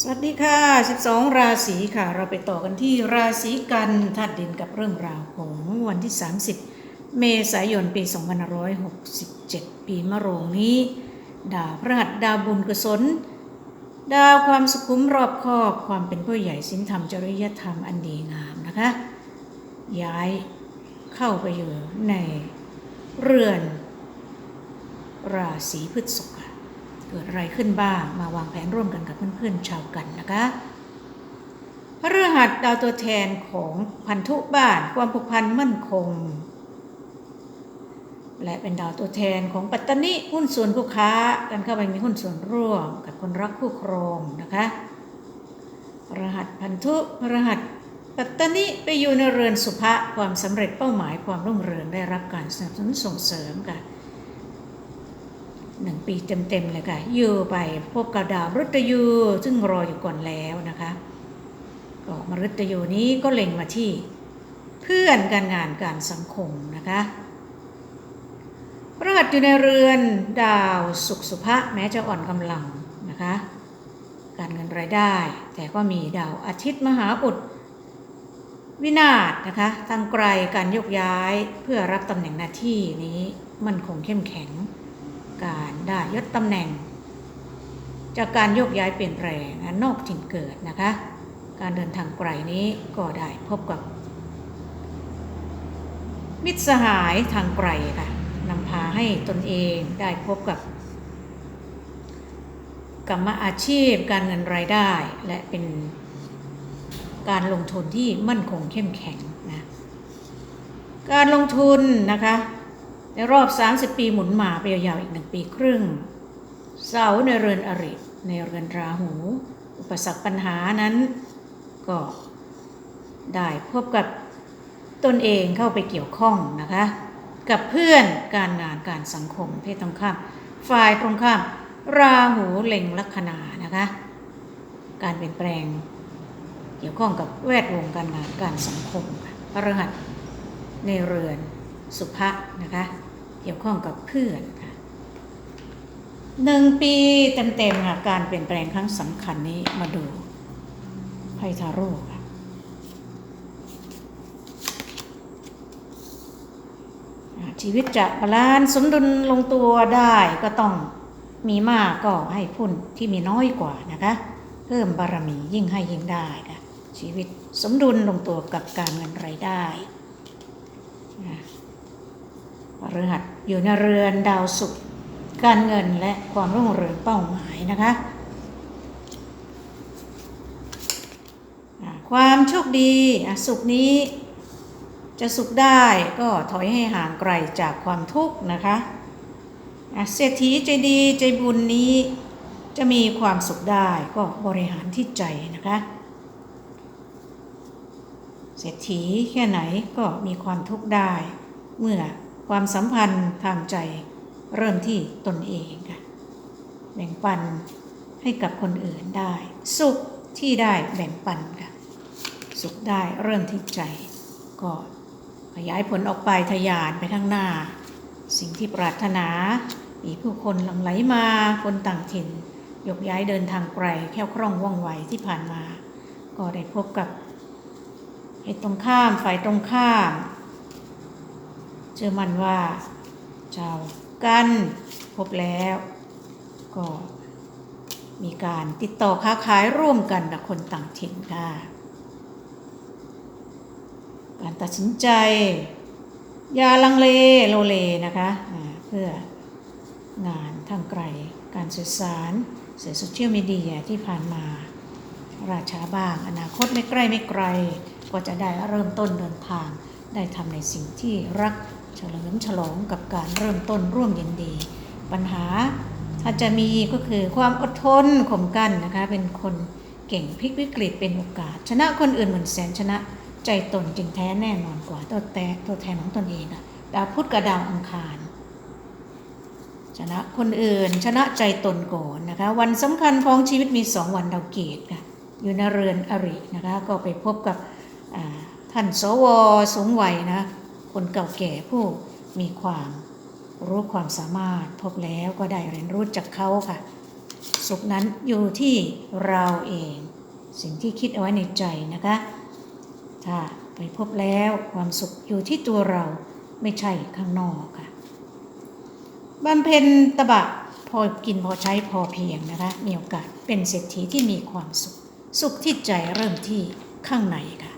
สวัสดีค่ะ 12 ราศีค่ะ เราไปต่อกันที่ราศีกันธาตุดินกับเรื่องราวของวันที่ 30 เมษายน ปี 2567 ปีมะโรงนี้ ดาวพฤหัสดาวบุญกุศล ดาวความสุขุมรอบคอบความเป็นผู้ใหญ่สินธรรมจริยธรรมอันดีงามนะคะ ย้ายเข้าไปอยู่ในเรือนราศีพฤษภ เกิดอะไรขึ้นบ้าง มาวางแผนร่วมกันกับเพื่อนๆชาวกันนะคะพฤหัสดาวตัวแทนของพันธุบ้านความผูกพันมั่นคง และเป็นดาวตัวแทนของปัตตานิหุ้นส่วนคู่ค้ากันเข้าไปมีหุ้นส่วนร่วมกับคนรักคู่ครองนะคะรหัสพันธุรหัสปัตตานิไปอยู่ในเรือนสุภะความสำเร็จเป้าหมายความรุ่งเรืองได้รับการสนับสนุนส่งเสริมค่ะ หนึ่งปีเต็มๆเลยค่ะอยู่ไปพบกับดาวมฤตยูซึ่งรออยู่ก่อนแล้วนะคะก็มฤตยูนี้ก็เล็งมาที่เพื่อนการงานการสังคมนะคะพฤหัสอยู่ในเรือนดาวสุขสุภะแม้จะอ่อนกำลังนะคะ การเงินรายได้ แต่ก็มีดาวอาทิตย์มหาอุดวินาศนะคะทางไกลการยกย้ายเพื่อรับตำแหน่งหน้าที่นี้มันคงเข้มแข็ง การได้ยศตำแหน่ง จากการโยกย้ายเปลี่ยนแปลงนอกถิ่นเกิดนะคะ การเดินทางไกลนี้ก็ได้พบกับ มิตรสหายทางไกลค่ะนำพาให้ตนเองได้พบกับกรรมอาชีพการเงินรายได้และเป็นการลงทุนที่มั่นคงเข้มแข็งนะ การลงทุนนะคะ ในรอบ 30 ปีหมุนมาไปยาวๆอีกหนึ่งปีครึ่ง เสาในเรือนอริ ในเรือนราหู อุปสรรคปัญหานั้น ก็ได้พบกับตนเองเข้าไปเกี่ยวข้องนะคะ กับเพื่อนการงานการสังคมเพศตรงข้าม ฝ่ายตรงข้าม ราหูเล็งลัคนานะคะ การเปลี่ยนแปลง เกี่ยวข้องกับแวดวงการงานการสังคมพระรหัสในเรือน สุภะนะคะ เกี่ยวข้องกับเพื่อนค่ะหนึ่งปีเต็มๆค่ะการเปลี่ยนแปลงครั้งสำคัญนี้มาดูไพทาโร่ค่ะชีวิตจะบาลานซ์สมดุลลงตัวได้ก็ต้องมีมากก็ให้พุ่นที่มีน้อยกว่านะคะ เพิ่มบารมียิ่งให้ยิ่งได้ค่ะชีวิตสมดุลลงตัวกับการเงินรายได้นะ พฤหัสอยู่ในเรือนดาวศุกร์การเงินและความรุ่งเรืองเป้าหมายนะคะ ความโชคดีสุขนี้จะสุขได้ก็ถอยให้ห่างไกลจากความทุกข์นะคะเศรษฐีใจดีใจบุญนี้จะมีความสุขได้ก็บริหารที่ใจนะคะ เศรษฐีแค่ไหนก็มีความทุกข์ได้เมื่อ ความสัมพันธ์ทางใจเริ่มที่ตนเองค่ะแบ่งปันให้กับคนอื่นได้ สุขที่ได้แบ่งปันค่ะสุขได้เริ่มที่ใจ ก็ขยายผลออกไปทะยานไปข้างหน้า สิ่งที่ปรารถนา มีผู้คนหลั่งไหลมาคนต่างถิ่น ยกย้ายเดินทางไกลแค่คล่องว่องไวที่ผ่านมา ก็ได้พบกับเหตุตรงข้ามฝ่ายตรงข้าม ชื่อมั่นว่าชาวกันพบแล้ว ก็มีการติดต่อค้าขายร่วมกันกับคนต่างถิ่นค่ะการตัดสินใจ อย่าลังเลโลเลนะคะอ่าเพื่องานทางไกลการสื่อสารสื่อโซเชียลมีเดียที่ผ่านมา ราชาบ้าง อนาคตไม่ใกล้ไม่ไกล ก็จะได้เริ่มต้นเดินทางได้ทำในสิ่งที่รัก เฉลิมฉลองกับการเริ่มต้นร่วมยินดี ปัญหาถ้าจะมีก็คือความอดทนข่มกันนะคะ เป็นคนเก่งพลิกวิกฤตเป็นโอกาส ชนะคนอื่นเหมือนแสนชนะใจตนจึงแท้แน่นอนกว่าตัวแต่ตัวแทนของตนเองอะดาวพุธกับดาวอังคาร ชนะคนอื่นชนะใจตนก่อนนะคะ วันสำคัญของชีวิตมีสองวันดาวเกตค่ะอยู่ในเรือนอรินะคะ ก็ไปพบกับท่านสวสูงวัยนะ คนเก่าแก่ผู้มีความรู้ความสามารถพบแล้วก็ได้เรียนรู้จากเขาค่ะ สุขนั้นอยู่ที่เราเอง สิ่งที่คิดเอาไว้ในใจนะคะ ถ้าไปพบแล้วความสุขอยู่ที่ตัวเราไม่ใช่ข้างนอกค่ะบำเพ็ญตบะพอกินพอใช้พอเพียงนะคะมีโอกาสเป็นเศรษฐีที่มีความสุข สุขที่ใจเริ่มที่ข้างในค่ะ